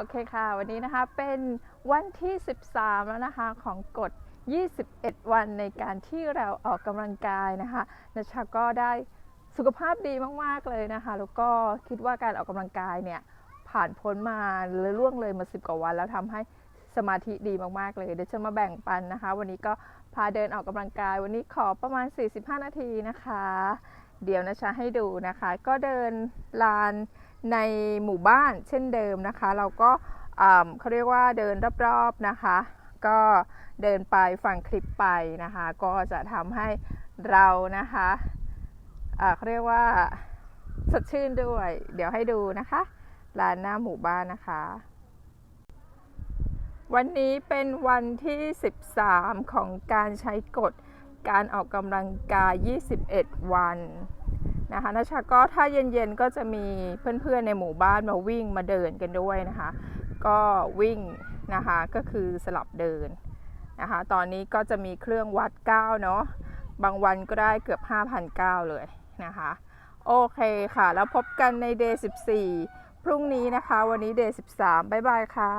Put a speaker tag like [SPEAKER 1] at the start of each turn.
[SPEAKER 1] โอเคค่ะ วันนี้นะคะเป็นวันที่ 13 แล้วนะคะของกฎ 21 วันในการที่เราออกกำลังกายนะคะนชาก็ได้สุขภาพดีมาก ๆ เลยนะคะ แล้วก็คิดว่าการออกกำลังกายเนี่ยผ่านพ้นมาหรือล่วงเลยมา 10 กว่าวัน แล้วทำให้สมาธิดีมาก ๆ เลย เดี๋ยวจะมาแบ่งปันนะคะ วันนี้ก็พาเดินออกกำลังกาย วันนี้ขอประมาณ 45 นาทีนะคะ เดี๋ยวนะชาให้ดูนะคะ ก็เดินลาน ในหมู่บ้านเช่นเดิมนะคะ เราก็เขาเรียกว่าเดินรอบๆนะคะ ก็เดินไปฟังคลิปไปนะคะ ก็จะทำให้เรานะคะเขาเรียกว่าสดชื่นด้วย เดี๋ยวให้ดูนะคะลานหน้าหมู่บ้านนะคะ วันนี้เป็นวันที่ 13 ของการใช้กฎการออกกำลังกาย 21 วัน นะคะนชาก็ถ้าเย็นๆก็จะมีเพื่อนๆในหมู่บ้านมาวิ่งมาเดินกันด้วยนะคะ ก็วิ่งนะคะก็คือสลับเดินนะคะตอนนี้ก็จะมีเครื่องวัดก้าวเนาะบางวันก็ได้เกือบ 5,000ก้าวเลยนะคะโอเคค่ะ แล้วพบกันใน day 14 พรุ่งนี้นะคะ วันนี้ day 13 บ๊ายบายค่ะ